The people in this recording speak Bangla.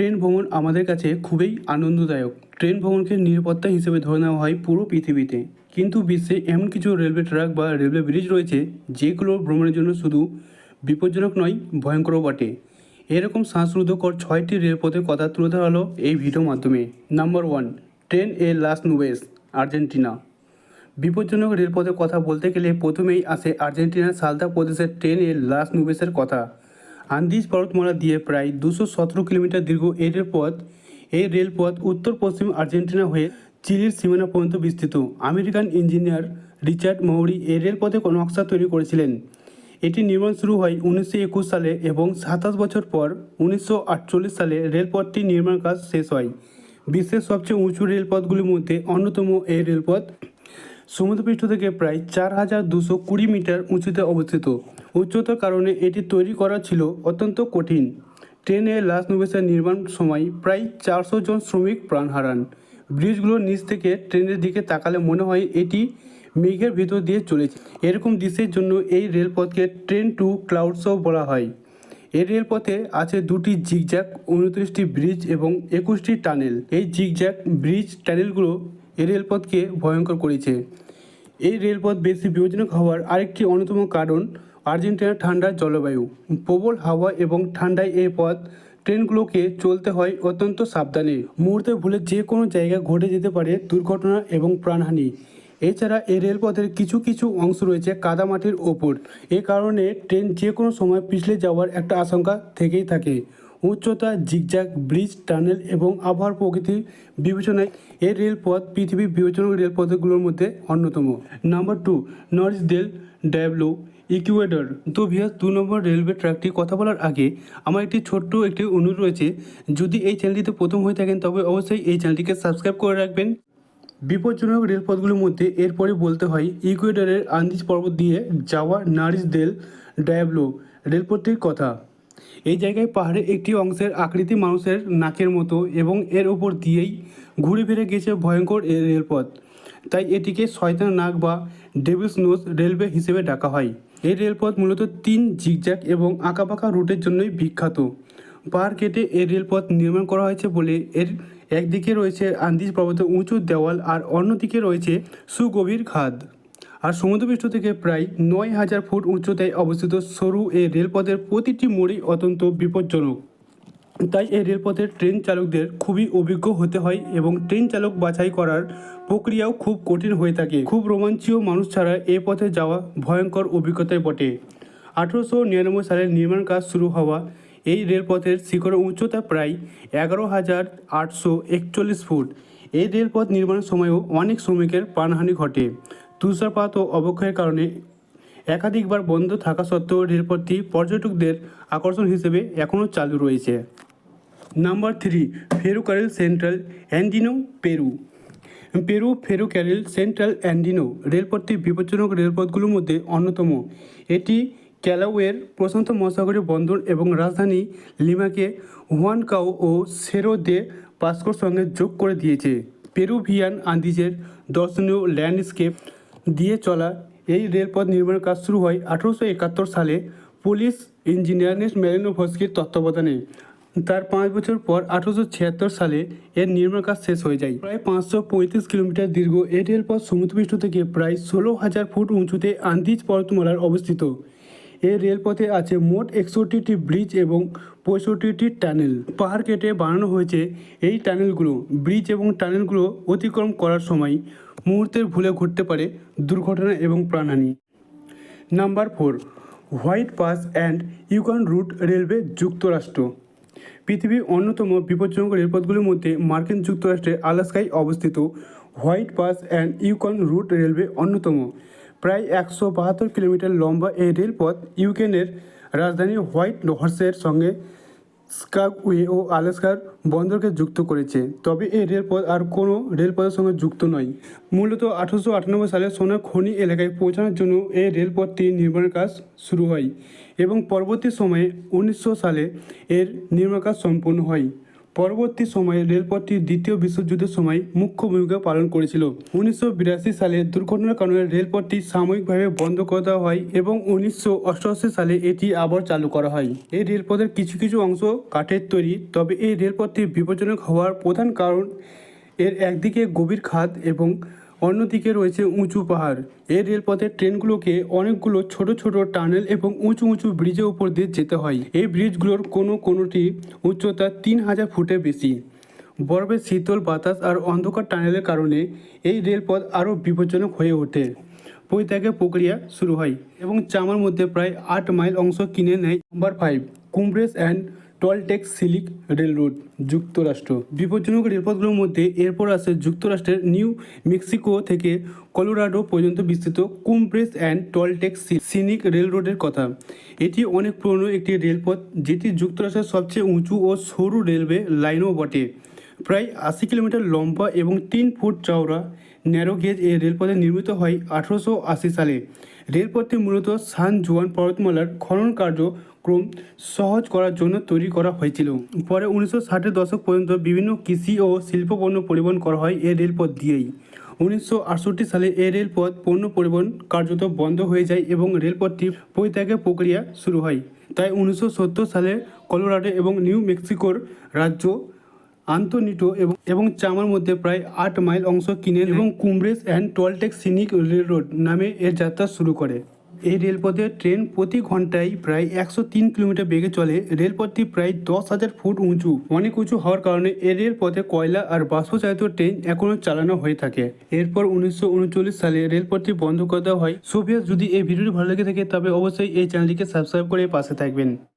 ট্রেন ভ্রমণ আমাদের কাছে খুবই আনন্দদায়ক। ট্রেন ভ্রমণকে নিরাপত্তা হিসেবে ধরে নেওয়া হয় পুরো পৃথিবীতে। কিন্তু বিশ্বে এমন কিছু রেলওয়ে ট্র্যাক বা রেলওয়ে ব্রিজ রয়েছে, যেগুলো ভ্রমণের জন্য শুধু বিপজ্জনক নয়, ভয়ঙ্করও বটে। এরকম শ্বাসরুদ্ধকর ছয়টি রেলপথের কথা তুলে ধরা হলো এই ভিডিওর মাধ্যমে। Number one, train a las Nubes, Argentina. বিপজ্জনক রেলপথের কথা বলতে গেলে প্রথমেই আসে আর্জেন্টিনার সালতা প্রদেশের ট্রেন এর লাস নুবেসের কথা। আন্দিজ পর্বতমালা দিয়ে প্রায় দুশো সতেরো কিলোমিটার দীর্ঘ এই রেলপথ এই রেলপথ উত্তর, পশ্চিম আর্জেন্টিনা হয়ে চিলির সীমানা পর্যন্ত বিস্তৃত। আমেরিকান ইঞ্জিনিয়ার রিচার্ড মৌরি এই রেলপথে কোনো নকশা তৈরি করেছিলেন। এটি নির্মাণ শুরু হয় উনিশশো একুশ সালে এবং সাতাশ বছর পর উনিশশো আটচল্লিশ সালে রেলপথটি নির্মাণ কাজ শেষ হয়। বিশ্বের সবচেয়ে উঁচু রেলপথগুলির মধ্যে অন্যতম এই রেলপথ সমুদ্রপৃষ্ঠ থেকে প্রায় চার হাজার দুশো কুড়ি মিটার উঁচুতে অবস্থিত। উচ্চতার কারণে এটি তৈরি করা ছিল অত্যন্ত কঠিন। ট্রেনে লাস নবেসের নির্মাণ সময় প্রায় চারশো জন শ্রমিক প্রাণ হারান। ব্রিজগুলোর নিচ থেকে ট্রেনের দিকে তাকালে মনে হয় এটি মেঘের ভিতর দিয়ে চলেছে। এরকম দৃশ্যের জন্য এই রেলপথকে ট্রেন টু ক্লাউডসও বলা হয়। এই রেলপথে আছে দুটি জিগজ্যাক উনত্রিশটি ব্রিজ এবং একুশটি টানেল। এই জিগজ্যাক ব্রিজ, টানেলগুলো এই রেলপথকে ভয়ঙ্কর করেছে। এই রেলপথ বেশি বিপজ্জনক হওয়ার আরেকটি অন্যতম কারণ আর্জেন্টিনার ঠান্ডা জলবায়ু। প্রবল হাওয়া এবং ঠান্ডায় এই পথ, ট্রেনগুলোকে চলতে হয় অত্যন্ত সাবধানে। মুহূর্তে ভুলে যে কোনো জায়গায় ঘটে যেতে পারে দুর্ঘটনা এবং প্রাণহানি। এছাড়া এই রেলপথের কিছু কিছু অংশ রয়েছে কাদামাটির ওপর। এ কারণে ট্রেন যে কোনো সময় পিছলে যাওয়ার একটা আশঙ্কা থেকেই থাকে। উচ্চতা জিগজ্যাগ, ব্রিজ, টানেল এবং আবহাওয়ার প্রকৃতি বিবেচনায় এই রেলপথ পৃথিবীর বিবেচনা রেলপথগুলোর মধ্যে অন্যতম। Number two Nariz del Diablo, Ecuador. তো ভিয়াস দু নম্বর রেলওয়ে ট্র্যাকটি কথা বলার আগে আমার একটি ছোট্ট একটি অনুরোধ রয়েছে। যদি এই চ্যানেলটিতে প্রথম হয়ে থাকেন, তবে অবশ্যই এই চ্যানেলটিকে সাবস্ক্রাইব করে রাখবেন। বিপজ্জনক রেলপথগুলোর মধ্যে এরপরে বলতে হয়, ইকুয়েডরের আন্দিজ পর্বত দিয়ে যাওয়া নারিস দেল ডায়াবলো রেলপথটির কথা। এই জায়গায় পাহাড়ের একটি অংশের আকৃতি মানুষের নাকের মতো এবং এর ওপর দিয়েই ঘুরে ফিরে গেছে ভয়ঙ্কর এই রেলপথ। তাই এটিকে শয়তান নাক বা ডেভিলস নোজ রেলওয়ে হিসেবে ডাকা হয়। এই রেলপথ মূলত তিন জিগজ্যাগ এবং আঁকাবাঁকা রুটের জন্যই বিখ্যাত। পাহাড় কেটে এই রেলপথ নির্মাণ করা হয়েছে বলে এর একদিকে রয়েছে আন্দিজ পর্বতের উঁচু দেওয়াল আর অন্যদিকে রয়েছে সুগভীর খাদ। আর সমুদ্রপৃষ্ঠ থেকে প্রায় নয় হাজার ফুট উচ্চতায় অবস্থিত সরু এই রেলপথের প্রতিটি মোড়ই অত্যন্ত বিপজ্জনক। তাই এই রেলপথের ট্রেন চালকদের খুবই অভিজ্ঞ হতে হয় এবং ট্রেন চালক বাছাই করার প্রক্রিয়াও খুব কঠিন হয়ে থাকে। খুব রোমাঞ্চীয় মানুষ ছাড়া এ পথে যাওয়া ভয়ঙ্কর অভিজ্ঞতায় বটে। আঠেরোশো নিরানব্বই সালের নির্মাণ কাজ শুরু হওয়া এই রেলপথের শিখরের উচ্চতা প্রায় এগারো হাজার আটশো একচল্লিশ ফুট। এই রেলপথ নির্মাণের সময়ও অনেক শ্রমিকের প্রাণহানি ঘটে। তুষারপাত ও অবক্ষয়ের কারণে একাধিকবার বন্ধ থাকা সত্ত্বেও রেলপথটি পর্যটকদের আকর্ষণ হিসেবে এখনও চালু রয়েছে। Number three, Ferrocarril Central Andino, Peru. Peru Ferrocarril Central Andino রেলপথটি বিপজ্জনক রেলপথগুলোর মধ্যে অন্যতম। এটি ক্যালাওয়ের প্রশান্ত মহাসাগরীয় বন্দর এবং রাজধানী লিমাকে হুয়ানকাও ও সেরো দে পাস্কোর সঙ্গে যোগ করে দিয়েছে। পেরুভিয়ান আন্দিজের দর্শনীয় ল্যান্ডস্কেপ দিয়ে চলা। এই রেলপথ নির্মাণের কাজ শুরু হয় আঠারোশো একাত্তর সালে। পুলিশ, ইঞ্জিনিয়ার মেরিনোভস্কির তত্ত্বাবধানে। তার পাঁচ বছর পর আঠারোশো ছিয়াত্তর সালে এর নির্মাণ কাজ শেষ হয়ে যায়। প্রায় পাঁচশো পঁয়ত্রিশ কিলোমিটার দীর্ঘ এই রেলপথ সমুদ্রপৃষ্ঠ থেকে প্রায় ষোলো হাজার ফুট উঁচুতে আন্দিজ পর্বতমালার অবস্থিত। এই রেলপথে আছে মোট একষট্টিটি ব্রিজ এবং পঁয়ষট্টিটি টানেল। পাহাড় কেটে বানানো হয়েছে এই টানেলগুলো। ব্রিজ এবং টানেলগুলো অতিক্রম করার সময় মুহূর্তের ভুলে ঘটতে পারে দুর্ঘটনা এবং প্রাণহানি। Number four, White Pass and Yukon Route Railway যুক্তরাষ্ট্র। পৃথিবীর অন্যতম বিপজ্জনক রেলপথগুলির মধ্যে মার্কিন যুক্তরাষ্ট্রের আলাস্কায় অবস্থিত White Pass and Yukon Route Railway অন্যতম। প্রায় একশো বাহাত্তর কিলোমিটার লম্বা এই রেলপথ ইউক্রেনের রাজধানী হোয়াইট হর্সের সঙ্গে স্কাগওয়ে ও আলাস্কার বন্দরকে যুক্ত করেছে। তবে এই রেলপথ আর কোনো রেলপথের সঙ্গে যুক্ত নয়। মূলত আঠারোশো আটানব্বই সালে সোনার খনি এলাকায় পৌঁছানোর জন্য এই রেলপথটি নির্মাণের কাজ শুরু হয় এবং পরবর্তী সময়ে উনিশশো সালে এর নির্মাণ কাজ সম্পূর্ণ হয়। পরবর্তী সময়ে রেলপথটি দ্বিতীয় বিশ্বযুদ্ধের সময় মুখ্য ভূমিকা পালন করেছিল। উনিশশো বিরাশি সালে দুর্ঘটনার কারণে রেলপথটি সাময়িকভাবে বন্ধ করে দেওয়া হয় এবং উনিশশো অষ্টআশি সালে এটি আবার চালু করা হয়। এই রেলপথের কিছু কিছু অংশ কাঠের তৈরি, তবে এই রেলপথটি বিপজ্জনক হওয়ার প্রধান কারণ এর একদিকে গভীর খাদ এবং অন্যদিকে রয়েছে উঁচু পাহাড়। এই রেলপথের ট্রেনগুলোকে অনেকগুলো ছোট ছোট টানেল এবং উঁচু উঁচু ব্রিজের উপর দিয়ে যেতে হয়। এই ব্রিজগুলোর কোনো কোনোটি উচ্চতা তিন হাজার ফুটের বেশি। বরফের শীতল বাতাস আর অন্ধকার টানেলের কারণে এই রেলপথ আরও বিপজ্জনক হয়ে ওঠে। পরিত্যাগের প্রক্রিয়া শুরু হয় এবং চামার মধ্যে প্রায় আট মাইল অংশ কিনে নেয় number five Cumbres and Toltec Scenic railroad যুক্তরাষ্ট্র। বিপজ্জনক রেলপথগুলোর মধ্যে এরপর আসে যুক্তরাষ্ট্রের নিউ মেক্সিকো থেকে কলোরাডো পর্যন্ত বিস্তৃত কুমব্রেস অ্যান্ড টলটেক সিনিক রেল রোডের কথা। এটি অনেক পুরনো একটি রেলপথ, যেটি যুক্তরাষ্ট্রের সবচেয়ে উঁচু ও সরু রেলওয়ে লাইনও বটে। প্রায় আশি কিলোমিটার লম্বা এবং তিন ফুট চওড়া, ন্যারো গেজ এই রেলপথে নির্মিত হয় আঠেরোশো আশি সালে। রেলপথটি মূলত সান জুয়ান পর্বতমালার খনন কার্যক্রম সহজ করার জন্য তৈরি করা হয়েছিল। পরে উনিশশো ষাটের দশক পর্যন্ত বিভিন্ন কৃষি ও শিল্প পণ্য পরিবহন করা হয় এই রেলপথ দিয়েই। উনিশশো আটষট্টি সালে এই রেলপথ পণ্য পরিবহন কার্যত বন্ধ হয়ে যায় এবং রেলপথটি পরিত্যাগের প্রক্রিয়া শুরু হয়। তাই উনিশশো সত্তর সালে কলোরাডো এবং নিউ মেক্সিকোর রাজ্য আন্তনিটো এবং এবং চামার মধ্যে প্রায় আট মাইল অংশ কিনে এবং Cumbres and Toltec Scenic Railroad নামে এর যাত্রা শুরু করে। এই রেলপথে ট্রেন প্রতি ঘন্টায় প্রায় একশো তিন কিলোমিটার বেগে চলে। রেলপথটি প্রায় দশ হাজার ফুট উঁচু। অনেক উঁচু হওয়ার কারণে এই রেলপথে কয়লা আর বাষ্পচালিত ট্রেন এখনও চালানো হয়ে থাকে। এরপর উনিশশো উনচল্লিশ সালে রেলপথটি বন্ধ করে দেওয়া হয়। সোভিয়েত যদি এই ভিডিওটি ভালো লেগে থাকে, তবে অবশ্যই এই চ্যানেলটিকে সাবস্ক্রাইব করে পাশে থাকবেন।